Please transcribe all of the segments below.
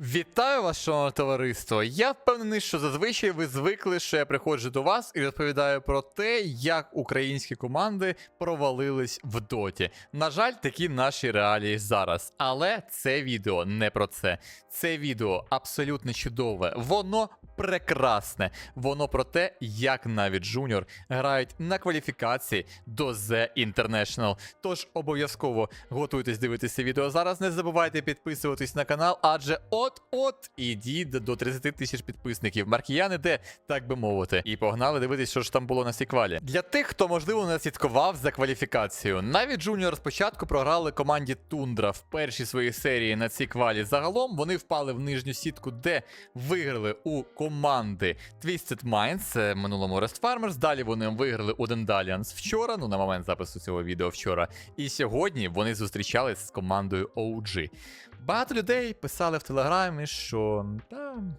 Вітаю вас, шановне товариство. Я впевнений, що зазвичай ви звикли, що я приходжу до вас і розповідаю про те, як українські команди провалились в доті. На жаль, такі наші реалії зараз. Але це відео не про це. Це відео абсолютно чудове. Воно прекрасне. Воно про те, як навіть Джуніор грають на кваліфікації до The International. Тож обов'язково готуйтесь дивитися відео зараз. Не забувайте підписуватись на канал, адже от-от ідіть до 30 тисяч підписників. Маркіяни де, так би мовити. І погнали дивитись, що ж там було на сіквалі. Для тих, хто можливо не слідкував за кваліфікацією, навіть Джуніор спочатку програли команді Тундра в першій своїй серії на цій квалі. Загалом вони впали в нижню сітку, де виграли у команди Twisted Minds, це минулому Rest Farmers. Далі вони виграли у Dendalians вчора, ну на момент запису цього відео вчора. І сьогодні вони зустрічались з командою OG. Багато людей писали в телеграмі, що там.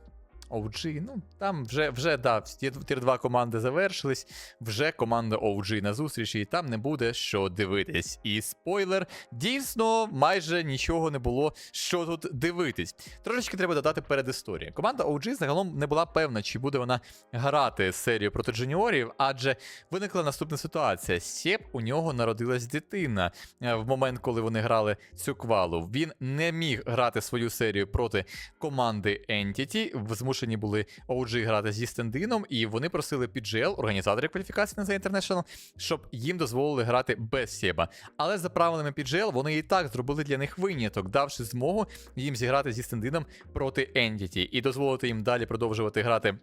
OG, ну там вже вже да, тір 2 команди завершились, вже команда OG на зустрічі, і там не буде що дивитись. І спойлер, дійсно, майже нічого не було, що тут дивитись. Трошечки треба додати передісторію. Команда OG загалом не була певна, чи буде вона грати серію проти джуніорів, адже виникла наступна ситуація. Сєп у нього народилась дитина е, в момент, коли вони грали цю квалу. Він не міг грати свою серію проти команди Entity. Змушені були OG грати зі стендином, і вони просили PGL, організаторів кваліфікації на The International, щоб їм дозволили грати без Сєба. Але за правилами PGL вони і так зробили для них виняток, давши змогу їм зіграти зі стендином проти Entity і дозволити їм далі продовжувати грати.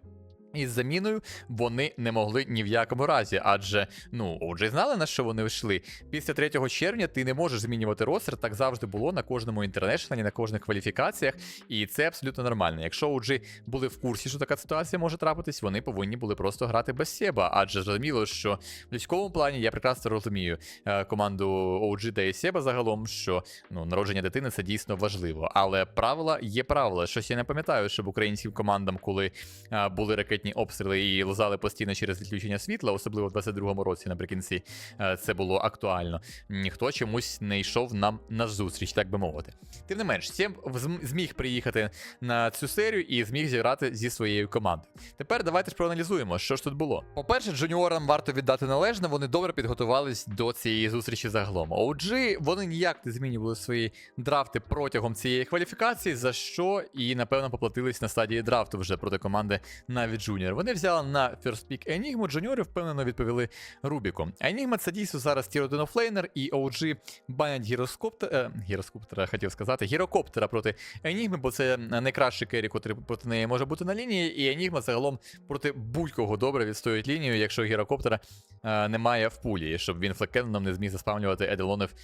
Із заміною вони не могли ні в якому разі, адже ну отже знали на що вони йшли. Після 3 червня ти не можеш змінювати ростер, так завжди було на кожному інтернешналі, на кожних кваліфікаціях, і це абсолютно нормально. Якщо OG були в курсі, що така ситуація може трапитись, вони повинні були просто грати без Себа. Адже зрозуміло, що в людському плані я прекрасно розумію е, команду OG та і Себа загалом, що ну народження дитини це дійсно важливо. Але правила є правила. Щось я не пам'ятаю, щоб українським командам, коли е, були ракетні обстріли і лизали постійно через відключення світла, особливо в 22-му році наприкінці е, це було актуально. Ніхто чомусь не йшов нам на зустріч, так би мовити. Тим не менш, Сєм зміг приїхати на цю серію і зміг зіграти зі своєю командою. Тепер давайте ж проаналізуємо, що ж тут було. По-перше, джуніорам варто віддати належне, вони добре підготувались до цієї зустрічі загалом. OG, вони ніяк не змінювали свої драфти протягом цієї кваліфікації, за що і напевно поплатились на стадії драфту вже проти команди навіть Junior. Вони взяли на First Pick Enigma, джуніори впевнено відповіли Рубіку. Enigma це дійсно зараз тір 1 офлейнер, і OG банять гіроскоптера, гіроскоптера, хотів сказати, гірокоптера проти Enigma, бо це найкращий керрі, котрий проти неї може бути на лінії, і Enigma загалом проти будь-кого добре відстоїть лінію, якщо гірокоптера немає в пулі, щоб він флекенном не зміг заспавнювати еделонів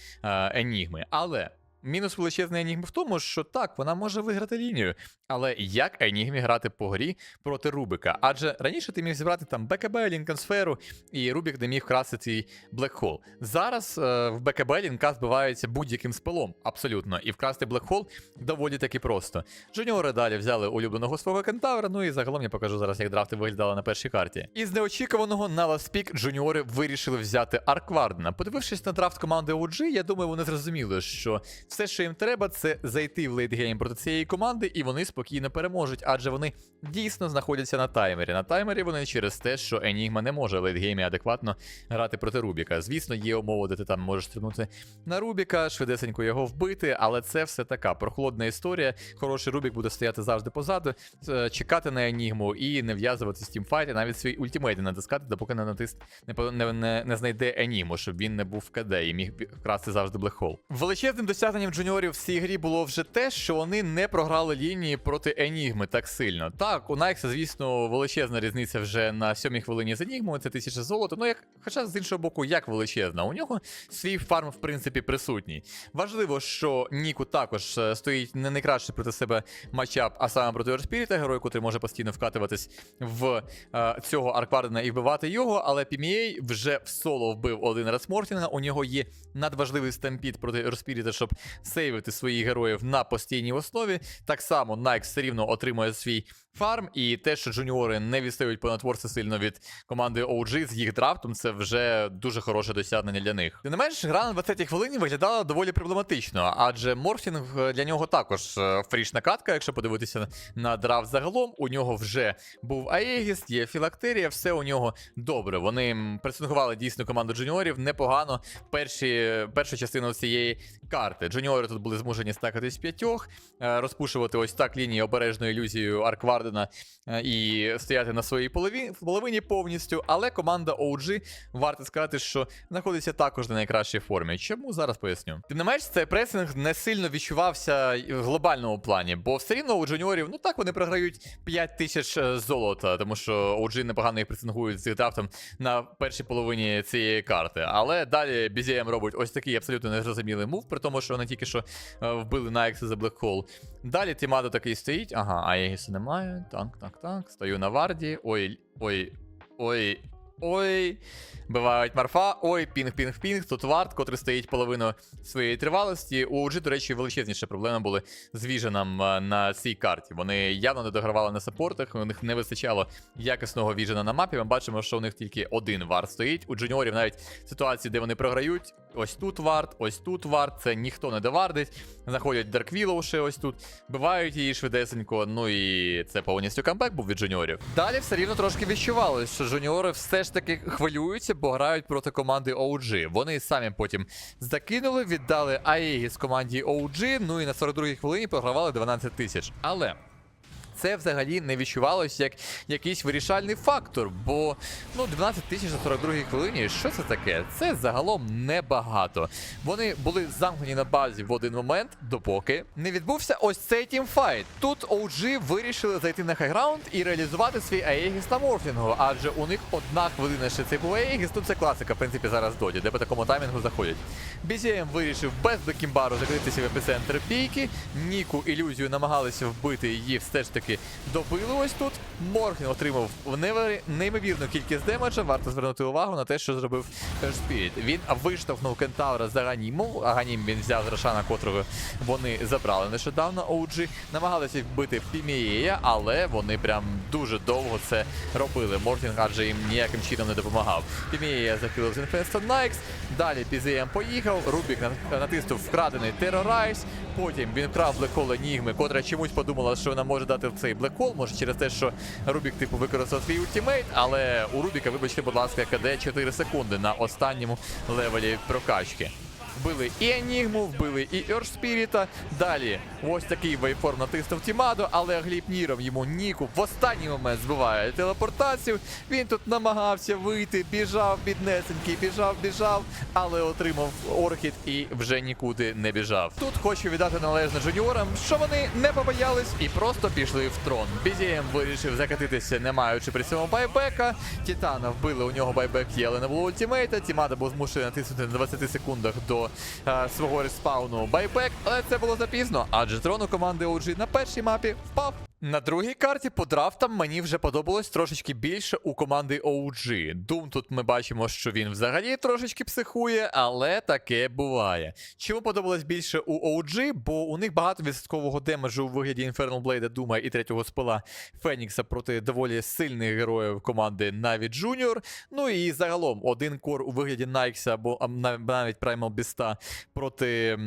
Енігми. Але. Мінус величезної Енігми в тому, що так, вона може виграти лінію. Але як Енігмі грати по грі проти Рубика? Адже раніше ти міг зібрати там БКБ, Лінкансферу, і Рубік не міг красти цей блекхол. Зараз е, в БКБ Лінка збивається будь-яким спелом, абсолютно. І вкрасти блекхол доволі таки просто. Джуніори далі взяли улюбленого свого кентавра, ну і загалом я покажу зараз, як драфти виглядали на першій карті. Із неочікуваного на ласпік джуніори вирішили взяти Арквардена. Подивившись на драфт команди OG, я думаю, вони зрозуміли, що все, що їм треба, це зайти в лейтгейм проти цієї команди, і вони спокійно переможуть, адже вони дійсно знаходяться на таймері. На таймері вони через те, що Енігма не може лейтгеймі адекватно грати проти Рубіка. Звісно, є умови, де ти там можеш стрибнути на Рубіка, швидесенько його вбити, але це все така прохолодна історія. Хороший Рубік буде стояти завжди позаду, е, чекати на Енігму і не в'язуватися з тімфайті, навіть свій ультимейт натискати, допоки не натис не, не, не, не знайде Енігму, щоб він не був в КД і міг вкрасти завжди блекхол. Величезним досягненням джуніорів в цій грі було вже те, що вони не програли лінії проти Енігми так сильно. Так, у Найкса, звісно, величезна різниця вже на сьомій хвилині з Енігмою, це тисяча золота. Ну як, хоча з іншого боку, як величезна. У нього свій фарм, в принципі, присутній. Важливо, що Ніку також е, стоїть не найкраще проти себе матчап, а саме проти Орспіріта, герой, котрий може постійно вкатуватись в е, цього Арквардена і вбивати його. Але PMA вже в соло вбив один раз Мортінга. У нього є надважливий стампід проти Орспіріта, щоб сейвити своїх героїв на постійній основі. Так само Nike все рівно отримує свій фарм, і те, що джуніори не відстають по нетворці сильно від команди OG з їх драфтом, це вже дуже хороше досягнення для них. Тим не менш, гра на 20-й хвилині виглядала доволі проблематично, адже Морфінг для нього також е, фрішна катка, якщо подивитися на драфт загалом. У нього вже був Аегіс, є філактерія, все у нього добре. Вони пресингували дійсно команду джуніорів непогано. Перші, першу частину цієї карти. Джуніори тут були змушені стакатись п'ятьох, е, розпушувати ось так лінії обережною ілюзією Арквардена е, і стояти на своїй половині, повністю. Але команда OG, варто сказати, що знаходиться також на найкращій формі. Чому зараз поясню? Тим не менш, цей пресинг не сильно відчувався в глобальному плані, бо все рівно у джуніорів, ну так вони програють 5 тисяч е, золота, тому що OG непогано їх пресингують з драфтом на першій половині цієї карти. Але далі BZM робить ось такий абсолютно незрозумілий мув, при тому, що вони тільки що е, вбили Найкса за Black Hole. Далі Тімадо такий стоїть. Ага, Аегіса немає. Так, так, так. Стою на варді. Ой, ой, ой. Ой, бивають марфа. Ой, пінг, пінг, пінг. Тут вард, котрий стоїть половину своєї тривалості. У OG, до речі, величезніша проблема були з віженом на цій карті. Вони явно не догравали на саппортах, у них не вистачало якісного віжена на мапі. Ми бачимо, що у них тільки один вард стоїть. У джуніорів навіть ситуації, де вони програють. Ось тут вард, ось тут вард, це ніхто не довардить. Знаходять Willow ще ось тут, бивають її швидесенько. Ну і це повністю камбек був від джуніорів. Далі все рівно трошки відчувалось, що джуніори все ж таки хвилюються, бо грають проти команди OG. Вони самі потім закинули, віддали Аегіс команді OG, ну і на 42-й хвилині програвали 12 тисяч. Але. Це взагалі не відчувалось як якийсь вирішальний фактор, бо ну 12 тисяч на 42 хвилині, що це таке? Це загалом небагато. Вони були замкнені на базі в один момент, допоки не відбувся ось цей тімфайт. Тут OG вирішили зайти на хайграунд і реалізувати свій Аегіс на морфінгу, адже у них одна хвилина ще цей був Аегіс, тут це класика, в принципі, зараз доді, де по такому таймінгу заходять. BZM вирішив без докімбару закритися в епіцентр бійки. Ніку ілюзію намагалися вбити її все ж таки добили ось тут. Морфін отримав неймовірну кількість демеджа. Варто звернути увагу на те, що зробив Spirit. Він виштовхнув кентавра з Аганіму. Аганім він взяв з Рошана, котрого вони забрали нещодавно. OG намагалися вбити Пімієя, але вони прям дуже довго це робили. Морфінг адже їм ніяким чином не допомагав. Пімієя захилив з Infested Nikes. Далі PZM поїхав. Рубік натиснув вкрадений терорайз. Потім він вкрав блекол Енігми, котра чомусь подумала, що вона може дати цей блекол. Може через те, що Рубік типу використав свій ультимейт, але у Рубіка, вибачте, будь ласка, КД 4 секунди на останньому левелі прокачки. Вбили і Енігму, вбили і Ерш Спіріта. Далі ось такий вейформ натиснув Тімадо, але Гліб Ніром йому Ніку в останній момент збиває телепортацію. Він тут намагався вийти, біжав біднесенький, біжав, біжав, але отримав орхід і вже нікуди не біжав. Тут хочу віддати належне жуніорам, що вони не побоялись і просто пішли в трон. BZM вирішив закатитися, не маючи при цьому байбека. Титана вбили, у нього байбек є, але не було ультимейта. Тімада був змушений натиснути на 20 секундах до е, свого респауну байбек, але це було запізно, адже трон у команди OG на першій мапі впав. На другій карті по драфтам мені вже подобалось трошечки більше у команди OG. Doom тут ми бачимо, що він взагалі трошечки психує, але таке буває. Чому подобалось більше у OG? Бо у них багато відсоткового демеджу у вигляді Infernal Blade, Дума і третього спила Фенікса проти доволі сильних героїв команди навіть Junior. Ну і загалом один кор у вигляді Найкса або навіть Primal Beast проти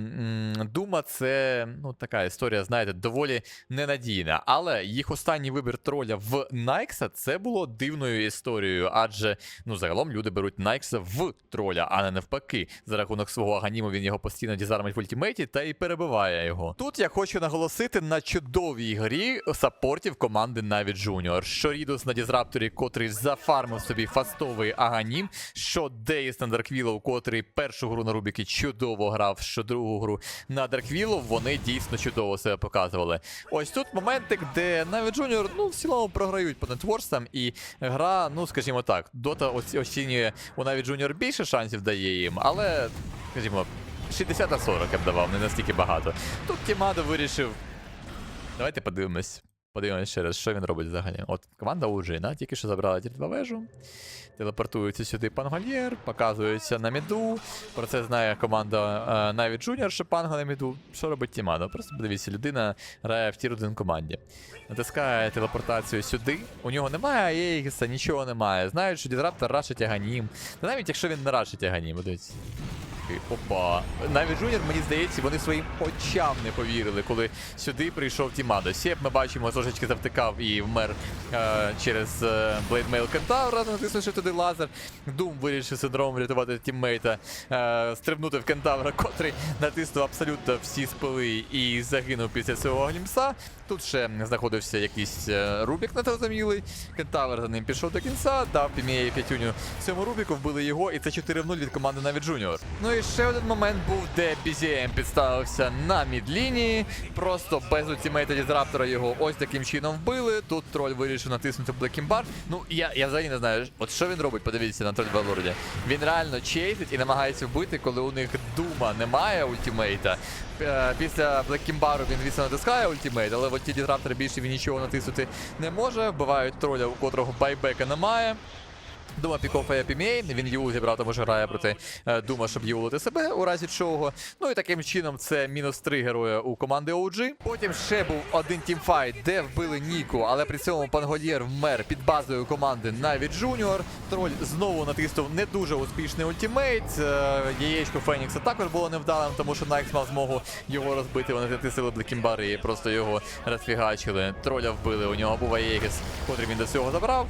Дума це ну, така історія, знаєте, доволі ненадійна. Але їх останній вибір троля в Найкса це було дивною історією, адже ну загалом люди беруть Найкса в троля, а не навпаки. За рахунок свого аганіму він його постійно дізармить в ультимейті та і перебиває його. Тут я хочу наголосити на чудовій грі саппортів команди навіть Junior. Що Рідус на Дізрапторі, котрий зафармив собі фастовий аганім, що Дейс на Дарквілов, котрий першу гру на Рубіки чудово грав, що другу гру на Дарквілов, вони дійсно чудово себе показували. Ось тут моментик, де навіть Junior, ну, в цілому програють по нетворсам, і гра, ну, скажімо так, Дота оцінює у навіть Junior більше шансів дає їм, але, скажімо, 60 на 40 я б давав, не настільки багато. Тут Тімадо вирішив. Давайте подивимось. Подивимось ще раз, що він робить взагалі. От команда да, тільки що забрала ті вежу. Телепортується сюди Пангольєр, показується на міду. Про це знає команда е, навіть Junior, що панго на міду. Що робить Тімада? Просто подивіться, людина грає в тір 1 команді. Натискає телепортацію сюди. У нього немає Аєгіса, нічого немає. Знають, що Дізраптор рашить Аганім. Та навіть якщо він не рашить Аганім, дивіться. Такий, Опа. Навіть Junior, мені здається, вони своїм очам не повірили, коли сюди прийшов Тімадо. Сєп ми бачимо, трошечки завтикав і вмер е, через е, Blade Кентавра, натиснувши туди лазер. Дум вирішив синдромом врятувати тіммейта, е, стрибнути в кентавра, котрий натиснув абсолютно всі спили і загинув після цього глімса. Тут ще знаходився якийсь е, Рубік незрозумілий. Кентавр за ним пішов до кінця, дав Пімієї п'ятюню цьому Рубіку, вбили його, і це 4 в 0 від команди навіть Junior. Ну і ще один момент був, де BZM підставився на мідлінії. Просто без ультимейта Дізраптора його ось таким чином вбили. Тут троль вирішив натиснути Bar. Ну, я, я взагалі не знаю, от що він робить, подивіться на троль Валорді. Він реально чейтить і намагається вбити, коли у них дума немає ультимейта. Е, Після Блеккімбару він, звісно, натискає ультимейт, але от ті дізраптори більше він нічого натиснути не може. Вбивають троля, у котрого байбека немає. Дума пікофає пімей, він Юл зібрав, тому що грає проти е, Дума, щоб юлити себе у разі чого. Ну і таким чином це мінус 3 героя у команди OG. Потім ще був один тімфайт, де вбили Ніку, але при цьому Пангольєр вмер під базою команди навіть Джуніор. Троль знову натиснув не дуже успішний ультимейт. Е, Яєчко Фенікса також було невдалим, тому що Найкс мав змогу його розбити. Вони натисили Блекімбари і просто його розфігачили. Троля вбили. У нього був Аєгіс, котрий він до цього забрав.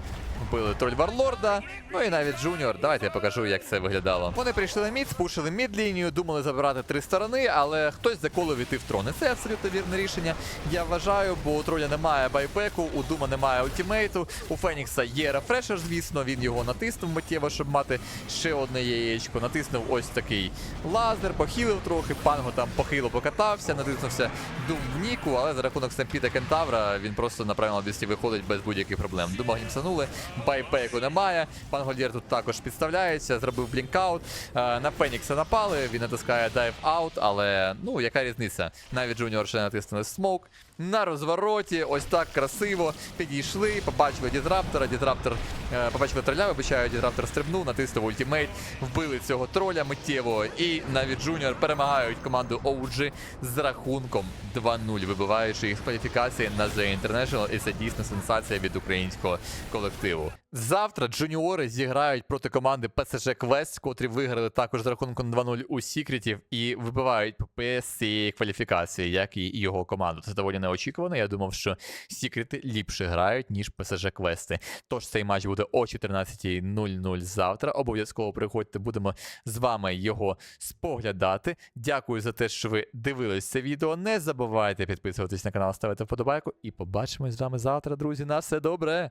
Вбили троль Варлорда, ну і навіть Джуніор. Давайте я покажу, як це виглядало. Вони прийшли на мід, спушили мід лінію, думали забирати три сторони, але хтось заколив іти в трон. І це абсолютно вірне рішення. Я вважаю, бо у троля немає байбеку, у Дума немає ультимейту. У Фенікса є рефрешер, звісно. Він його натиснув миттєво, щоб мати ще одне яєчко. Натиснув ось такий лазер, похилив трохи. Панго там похило покатався, натиснувся Дум в Ніку, але за рахунок Стемпіда Кентавра він просто на правильному місці виходить без будь-яких проблем. Дума гімсанули, байбеку немає. Пан Гольєр тут також підставляється, зробив блінкаут. Е, На Фенікса напали, він натискає дайв аут, але ну яка різниця? Навіть Джуніор ще натиснули смоук. На розвороті, ось так красиво підійшли, побачили Дідраптора. Дідраптор е, побачили троля, вибачаю, Дізраптор стрибнув, натиснув ультимейт, вбили цього троля миттєво. І навіть Джуніор перемагають команду OG з рахунком 2-0, вибиваючи їх з кваліфікації на The International. І це дійсно сенсація від українського колективу. Завтра джуніори зіграють проти команди PSG Quest, котрі виграли також з рахунком 2-0 у Сікретів і вибивають ПП з цієї кваліфікації, як і його команду. Це доволі неочікувано. Я думав, що Сікрети ліпше грають, ніж PSG Квести. Тож цей матч буде о 14.00 завтра. Обов'язково приходьте, будемо з вами його споглядати. Дякую за те, що ви дивились це відео. Не забувайте підписуватись на канал, ставити вподобайку. І побачимось з вами завтра, друзі. На все добре!